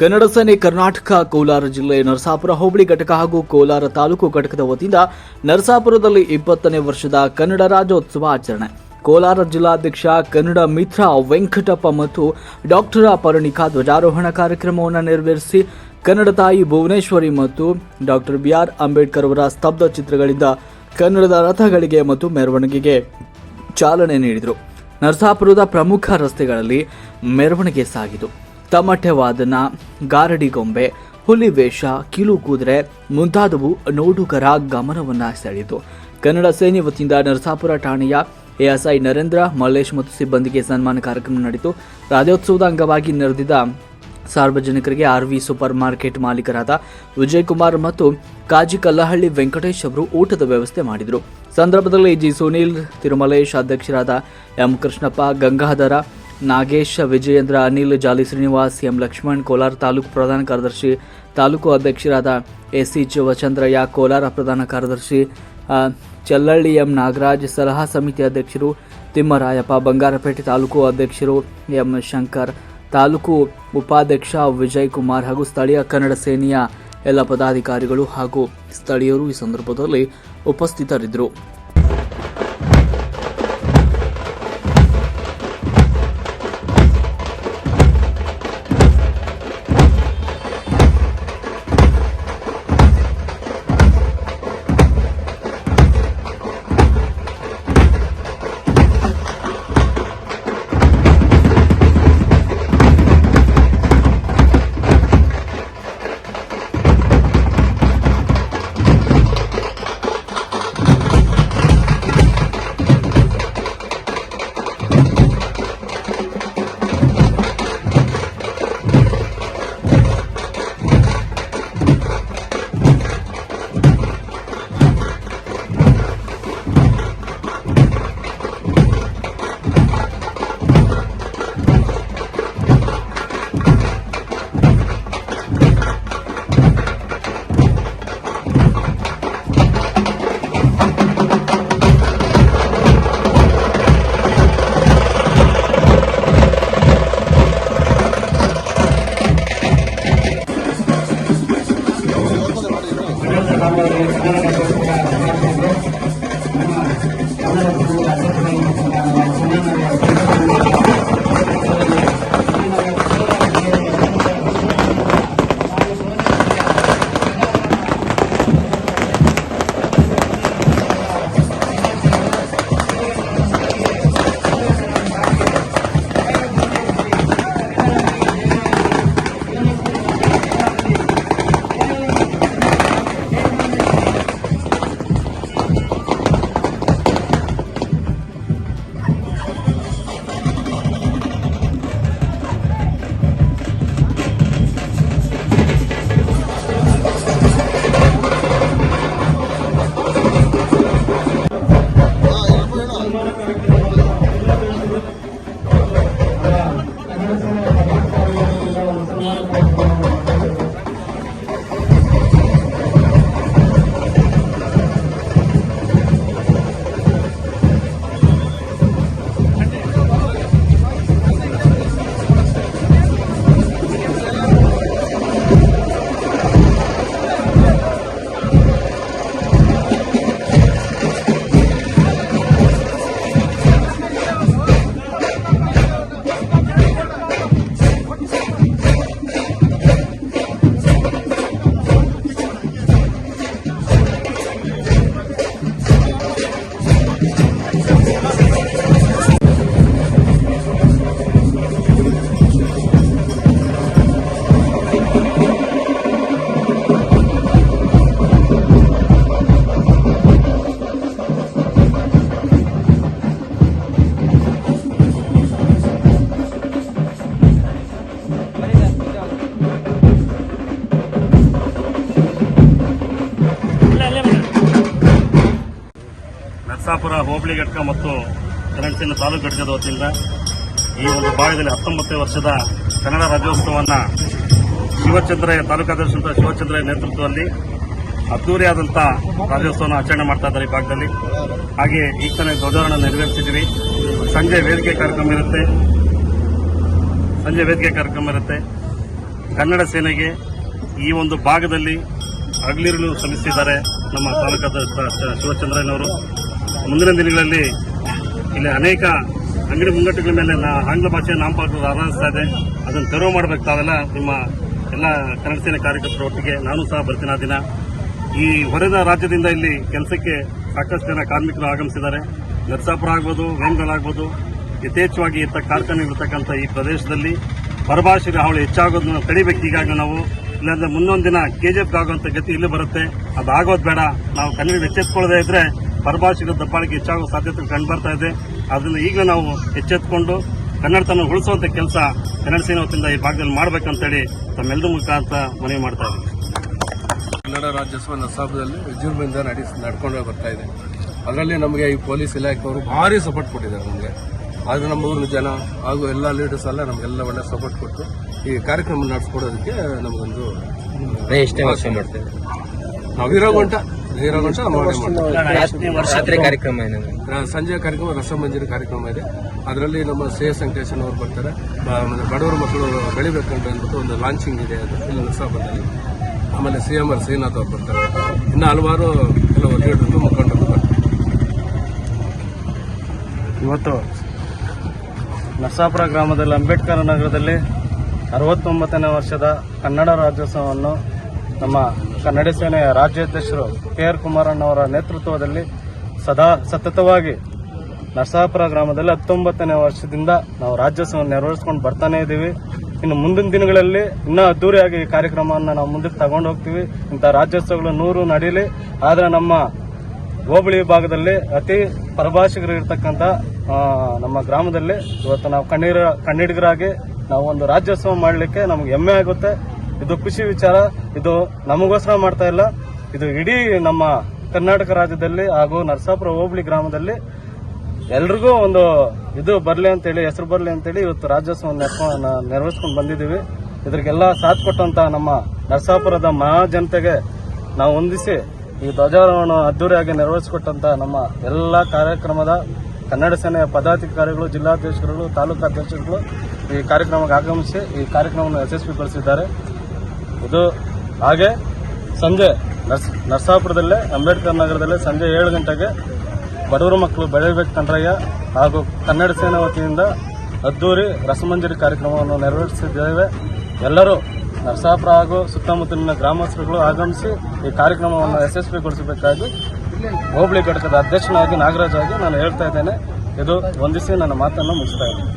ಕನ್ನಡ ಸೇನೆ ಕರ್ನಾಟಕ ಕೋಲಾರ ಜಿಲ್ಲೆ ನರಸಾಪುರ ಹೋಬಳಿ ಘಟಕ ಹಾಗೂ ಕೋಲಾರ ತಾಲೂಕು ಘಟಕದ ವತಿಯಿಂದ ನರಸಾಪುರದಲ್ಲಿ ಇಪ್ಪತ್ತನೇ ವರ್ಷದ ಕನ್ನಡ ರಾಜ್ಯೋತ್ಸವ ಆಚರಣೆ. ಕೋಲಾರ ಜಿಲ್ಲಾಧ್ಯಕ್ಷ ಕನ್ನಡ ಮಿತ್ರ ವೆಂಕಟಪ್ಪ ಮತ್ತು ಡಾಕ್ಟರ್ ಪರಣಿಕಾ ಧ್ವಜಾರೋಹಣ ಕಾರ್ಯಕ್ರಮವನ್ನು ನೆರವೇರಿಸಿ ಕನ್ನಡ ತಾಯಿ ಭುವನೇಶ್ವರಿ ಮತ್ತು ಡಾಕ್ಟರ್ ಬಿ ಆರ್ ಅಂಬೇಡ್ಕರ್ ಅವರ ಸ್ತಬ್ಧ ಚಿತ್ರಗಳಿಂದ ಕನ್ನಡದ ರಥಗಳಿಗೆ ಮತ್ತು ಮೆರವಣಿಗೆಗೆ ಚಾಲನೆ ನೀಡಿದರು. ನರಸಾಪುರದ ಪ್ರಮುಖ ರಸ್ತೆಗಳಲ್ಲಿ ಮೆರವಣಿಗೆ ಸಾಗಿತು. ತಮಟೆ ವಾದನ ಗಾರಡಿ ಗೊಂಬೆ ಹುಲಿ ವೇಷ, ಕಿಲು ಕುದುರೆ ಮುಂತಾದವು ನೋಡುಗರ ಗಮನವನ್ನ ಸೆಳೆಯಿತು. ಕನ್ನಡ ಸೇನೆ ವತಿಯಿಂದ ನರಸಾಪುರ ಠಾಣೆಯ ಎಎಸ್ಐ ನರೇಂದ್ರ, ಮಲ್ಲೇಶ್ ಮತ್ತು ಸಿಬ್ಬಂದಿಗೆ ಸನ್ಮಾನ ಕಾರ್ಯಕ್ರಮ ನಡೆಯಿತು. ರಾಜ್ಯೋತ್ಸವದ ಅಂಗವಾಗಿ ನಡೆದಿದ್ದ ಸಾರ್ವಜನಿಕರಿಗೆ ಆರ್ವಿ ಸೂಪರ್ ಮಾರ್ಕೆಟ್ ಮಾಲೀಕರಾದ ವಿಜಯ್ ಕುಮಾರ್ ಮತ್ತು ಕಾಜಿ ಕಲ್ಲಹಳ್ಳಿ ವೆಂಕಟೇಶ್ ಅವರು ಊಟದ ವ್ಯವಸ್ಥೆ ಮಾಡಿದರು. ಸಂದರ್ಭದಲ್ಲಿ ಜಿ ಸುನೀಲ್, ತಿರುಮಲೇಶ್ ಅಧ್ಯಕ್ಷರಾದ ಎಂ ಕೃಷ್ಣಪ್ಪ, ಗಂಗಾಧರ ನಾಗೇಶ್, ವಿಜಯೇಂದ್ರ, ಅನಿಲ್, ಜಾಲಿ ಶ್ರೀನಿವಾಸ್, ಎಂ ಲಕ್ಷ್ಮಣ್, ಕೋಲಾರ ತಾಲೂಕು ಪ್ರಧಾನ ಕಾರ್ಯದರ್ಶಿ, ತಾಲೂಕು ಅಧ್ಯಕ್ಷರಾದ ಎಸ್ಸಿ ಶಿವಚಂದ್ರಯ್ಯ, ಕೋಲಾರ ಪ್ರಧಾನ ಕಾರ್ಯದರ್ಶಿ ಚಲ್ಲಳ್ಳಿ ಎಂ ನಾಗರಾಜ್, ಸಲಹಾ ಸಮಿತಿ ಅಧ್ಯಕ್ಷರು ತಿಮ್ಮರಾಯಪ್ಪ, ಬಂಗಾರಪೇಟೆ ತಾಲೂಕು ಅಧ್ಯಕ್ಷರು ಎಂ ಶಂಕರ್, ತಾಲೂಕು ಉಪಾಧ್ಯಕ್ಷ ವಿಜಯ್ ಕುಮಾರ್ ಹಾಗೂ ಸ್ಥಳೀಯ ಕನ್ನಡ ಸೇನೆಯ ಎಲ್ಲ ಪದಾಧಿಕಾರಿಗಳು ಹಾಗೂ ಸ್ಥಳೀಯರು ಈ ಸಂದರ್ಭದಲ್ಲಿ ಉಪಸ್ಥಿತರಿದ್ದರು. ನರಸಾಪುರ ಹೋಬಳಿ ಘಟಕ ಮತ್ತು ಕನ್ನಡ ತಾಲೂಕು ಘಟಕದ ವತಿಯಿಂದ ಈ ಒಂದು ಭಾಗದಲ್ಲಿ ಹತ್ತೊಂಬತ್ತನೇ ವರ್ಷದ ಕನ್ನಡ ರಾಜ್ಯೋತ್ಸವವನ್ನು ಶಿವಚಂದ್ರಯ್ಯ, ತಾಲೂಕಾಧ್ಯಕ್ಷ ಶಿವಚಂದ್ರಯ್ಯ ನೇತೃತ್ವದಲ್ಲಿ ಅದ್ದೂರಿಯಾದಂಥ ರಾಜ್ಯೋತ್ಸವನ ಆಚರಣೆ ಮಾಡ್ತಾ ಇದ್ದಾರೆ ಈ ಭಾಗದಲ್ಲಿ. ಹಾಗೆ ಈ ತಾನೇ ಧ್ವಜಾರೋಹಣ ನೆರವೇರಿಸಿದ್ದೀವಿ. ಸಂಜೆ ವೇದಿಕೆ ಕಾರ್ಯಕ್ರಮ ಇರುತ್ತೆ. ಸಂಜೆ ವೇದಿಕೆ ಕಾರ್ಯಕ್ರಮ ಇರುತ್ತೆ. ಕನ್ನಡ ಸೇನೆಗೆ ಈ ಒಂದು ಭಾಗದಲ್ಲಿ ಹಗಲಿರುಳು ಸಲ್ಲಿಸಿದ್ದಾರೆ ನಮ್ಮ ತಾಲೂಕಾಧ್ಯಕ್ಷ ಶಿವಚಂದ್ರಯ್ಯನವರು. ಮುಂದಿನ ದಿನಗಳಲ್ಲಿ ಇಲ್ಲಿ ಅನೇಕ ಅಂಗಡಿ ಮುಂಗಟ್ಟುಗಳ ಮೇಲೆ ಆಂಗ್ಲ ಭಾಷೆ ನಾಮಫಲಕ ಆರಾಧಿಸ್ತಾ ಇದೆ. ಅದನ್ನು ತೆರವು ಮಾಡಬೇಕು ತಾವೆಲ್ಲ. ನಿಮ್ಮ ಎಲ್ಲ ಕನ್ನಡ ಸೇನೆ ಕಾರ್ಯಕರ್ತರ ಒಟ್ಟಿಗೆ ನಾನು ಸಹ ಬರ್ತೀನಿ ದಿನ. ಈ ಹೊರದ ರಾಜ್ಯದಿಂದ ಇಲ್ಲಿ ಕೆಲಸಕ್ಕೆ ಸಾಕಷ್ಟು ಜನ ಕಾರ್ಮಿಕರು ಆಗಮಿಸಿದ್ದಾರೆ. ನರಸಾಪುರ ಆಗ್ಬೋದು, ವೇಮಗಲ್ ಆಗ್ಬೋದು, ಯಥೇಚ್ಛವಾಗಿ ಇರ್ತ ಕಾರ್ಖಾನೆಗಳಿರ್ತಕ್ಕಂಥ ಈ ಪ್ರದೇಶದಲ್ಲಿ ಪರಭಾಷೆಗೆ ಹಾವಳಿ ಹೆಚ್ಚಾಗೋದನ್ನ ತಡಿಬೇಕು ಈಗಾಗಲೇ ನಾವು. ಇಲ್ಲಾಂದ್ರೆ ಮುಂದೊಂದು ದಿನ ಕೆಜಿಎಫ್ ಆಗುವಂತ ಗತಿ ಇಲ್ಲಿ ಬರುತ್ತೆ. ಅದು ಆಗೋದು ಬೇಡ. ನಾವು ಕನ್ನಡ ಎಚ್ಚೆತ್ಕೊಳ್ಳದೆ ಇದ್ರೆ ಪರಭಾಷೆಗಳ ದಬ್ಬಾಳಿಕೆ ಹೆಚ್ಚಾಗುವ ಸಾಧ್ಯತೆ ಕಂಡು ಬರ್ತಾ ಇದೆ. ಅದನ್ನು ಈಗಲೇ ನಾವು ಎಚ್ಚೆತ್ಕೊಂಡು ಕನ್ನಡತನ ಉಳಿಸುವಂಥ ಕೆಲಸ ಕನ್ನಡ ಸೇನೆ ವತಿಯಿಂದ ಈ ಭಾಗದಲ್ಲಿ ಮಾಡಬೇಕಂತೇಳಿ ತಮ್ಮೆಲ್ಲರ ಅಂತ ಮನವಿ ಮಾಡ್ತಾ ಇದ್ದೀವಿ. ಕನ್ನಡ ರಾಜ್ಯೋತ್ಸವ ನಸಾಬದಲ್ಲಿ ವಿಜೃಂಭಣೆಯಿಂದ ನಡೆಸಿ ನಡ್ಕೊಂಡೇ ಬರ್ತಾ ಇದೆ. ಅದರಲ್ಲಿ ನಮಗೆ ಈ ಪೊಲೀಸ್ ಇಲಾಖೆಯವರು ಭಾರಿ ಸಪೋರ್ಟ್ ಕೊಟ್ಟಿದ್ದಾರೆ ನಮಗೆ. ಆದರೆ ನಮ್ಮ ಊರಿನ ಜನ ಹಾಗೂ ಎಲ್ಲ ಲೀಡರ್ಸ್ ಎಲ್ಲ ನಮಗೆಲ್ಲ ಒಳ್ಳೆ ಸಪೋರ್ಟ್ ಕೊಟ್ಟು ಈ ಕಾರ್ಯಕ್ರಮ ನಡೆಸ್ಕೊಡೋದಕ್ಕೆ ನಮಗೊಂದು ಮಾಡ್ತೇವೆ. ನಾವು ಇರೋ ಗಂಟ ಗಂಟ. ರಾತ್ರಿ ಕಾರ್ಯಕ್ರಮ ಸಂಜೆ ಕಾರ್ಯಕ್ರಮ ರಸಮಂಜರಿ ಕಾರ್ಯಕ್ರಮ ಇದೆ. ಅದರಲ್ಲಿ ನಮ್ಮ ಸಿ ಎಸ್ ವೆಂಕಟೇಶನ್ ಅವರು ಬರ್ತಾರೆ ಬಡವರ ಮಕ್ಕಳು ಬೆಳಿಬೇಕಂತ ಅಂದ್ಬಿಟ್ಟು ಒಂದು ಲಾಂಚಿಂಗ್ ಇದೆ ಅದು. ಇಲ್ಲಿ ನರಸಾಪುರದಲ್ಲಿ. ಆಮೇಲೆ ಸಿ ಎಂ ಆರ್ ಶ್ರೀನಾಥ್ ಅವರು ಬರ್ತಾರೆ. ಇನ್ನು ಹಲವಾರು ಕೆಲವು ಲೀಡರ್ಗಳು ಮುಖಂಡರು ಬರ್ತಾರೆ. ಇವತ್ತು ನರಸಾಪುರ ಗ್ರಾಮದಲ್ಲಿ ಅಂಬೇಡ್ಕರ್ ನಗರದಲ್ಲಿ ಅರವತ್ತೊಂಬತ್ತನೇ ವರ್ಷದ ಕನ್ನಡ ರಾಜ್ಯೋತ್ಸವವನ್ನು ನಮ್ಮ ಕನ್ನಡ ಸೇನೆಯ ರಾಜ್ಯಾಧ್ಯಕ್ಷರು ಕೆ ಆರ್ ಕುಮಾರಣ್ಣವರ ನೇತೃತ್ವದಲ್ಲಿ ಸದಾ ಸತತವಾಗಿ ನರಸಾಪುರ ಗ್ರಾಮದಲ್ಲಿ ಹತ್ತೊಂಬತ್ತನೇ ವರ್ಷದಿಂದ ನಾವು ರಾಜ್ಯೋತ್ಸವವನ್ನು ನೆರವೇರಿಸ್ಕೊಂಡು ಬರ್ತಾನೆ ಇದ್ದೀವಿ. ಇನ್ನು ಮುಂದಿನ ದಿನಗಳಲ್ಲಿ ಇನ್ನೂ ಅದ್ದೂರಿಯಾಗಿ ಈ ಕಾರ್ಯಕ್ರಮವನ್ನು ನಾವು ಮುಂದಕ್ಕೆ ತಗೊಂಡು ಹೋಗ್ತೀವಿ. ಇಂಥ ರಾಜ್ಯೋತ್ಸವಗಳು ನೂರು ನಡೀಲಿ. ಆದರೆ ನಮ್ಮ ಹೋಬಳಿ ಭಾಗದಲ್ಲಿ ಅತಿ ಇರ್ತಕ್ಕಂಥ ನಮ್ಮ ಗ್ರಾಮದಲ್ಲಿ ಇವತ್ತು ನಾವು ಕಣ್ಣೀರ, ಕಣ್ಣಿಡಿಗರಾಗಿ ನಾವು ಒಂದು ರಾಜ್ಯೋತ್ಸವ ಮಾಡಲಿಕ್ಕೆ ನಮ್ಗೆ ಹೆಮ್ಮೆ ಆಗುತ್ತೆ. ಇದು ಖುಷಿ ವಿಚಾರ, ಇದು ನಮಗೋಸ್ಕರ ಮಾಡ್ತಾ ಇಲ್ಲ. ಇದು ಇಡೀ ನಮ್ಮ ಕರ್ನಾಟಕ ರಾಜ್ಯದಲ್ಲಿ ಹಾಗೂ ನರಸಾಪುರ ಹೋಬಳಿ ಗ್ರಾಮದಲ್ಲಿ ಎಲ್ರಿಗೂ ಒಂದು ಇದು ಬರಲಿ ಅಂತೇಳಿ, ಹೆಸರು ಬರಲಿ ಅಂತೇಳಿ ಇವತ್ತು ರಾಜ್ಯೋತ್ಸವ ನೆರವೇರಿಸ್ಕೊಂಡು ಬಂದಿದ್ದೀವಿ. ಇದ್ರಿಗೆಲ್ಲ ಸಾಥ್ ಕೊಟ್ಟಂತ ನಮ್ಮ ನರಸಾಪುರದ ಮಹಾಜನತೆಗೆ ನಾವು ಹೊಂದಿಸಿ ಈ ಧ್ವಜಾರೋಹಣ ಅದ್ದೂರಿಯಾಗಿ ನೆರವೇರಿಸಿಕೊಟ್ಟಂತ ನಮ್ಮ ಎಲ್ಲ ಕಾರ್ಯಕ್ರಮದ ಕನ್ನಡ ಸೇನೆಯ ಪದಾಧಿಕಾರಿಗಳು, ಜಿಲ್ಲಾಧ್ಯಕ್ಷರುಗಳು ತಾಲೂಕು ಅಧ್ಯಕ್ಷರುಗಳು ಈ ಕಾರ್ಯಕ್ರಮಕ್ಕೆ ಆಗಮಿಸಿ ಈ ಕಾರ್ಯಕ್ರಮವನ್ನು ಯಶಸ್ವಿಗೊಳಿಸಿದ್ದಾರೆ. ಇದು ಹಾಗೆ ಸಂಜೆ ನರ್ಸ್, ನರಸಾಪುರದಲ್ಲೇ, ಅಂಬೇಡ್ಕರ್ ನಗರದಲ್ಲೇ ಸಂಜೆ ಏಳು ಗಂಟೆಗೆ ಬಡವರ ಮಕ್ಕಳು ಬೆಳೆಯಬೇಕು ಕಣ್ರಯ್ಯ ಹಾಗೂ ಕನ್ನಡ ಸೇನಾ ವತಿಯಿಂದ ಅದ್ದೂರಿ ರಸಮಂಜರಿ ಕಾರ್ಯಕ್ರಮವನ್ನು ನೆರವೇರಿಸಿದ್ದೇವೆ. ಎಲ್ಲರೂ ನರಸಾಪುರ ಹಾಗೂ ಸುತ್ತಮುತ್ತಲಿನ ಗ್ರಾಮಸ್ಥರುಗಳು ಆಗಮಿಸಿ ಈ ಕಾರ್ಯಕ್ರಮವನ್ನು ಯಶಸ್ವಿಗೊಳಿಸಬೇಕಾಗಿ ಹೋಬಳಿ ಘಟಕದ ಅಧ್ಯಕ್ಷನಾಗಿ ನಾಗರಾಜ್ ಆಗಿ ನಾನು ಹೇಳ್ತಾ ಇದ್ದೇನೆ. ಇದು ವಂದಿಸಿ ನನ್ನ ಮಾತನ್ನು ಮುಗಿಸ್ತಾ ಇದ್ದೇನೆ.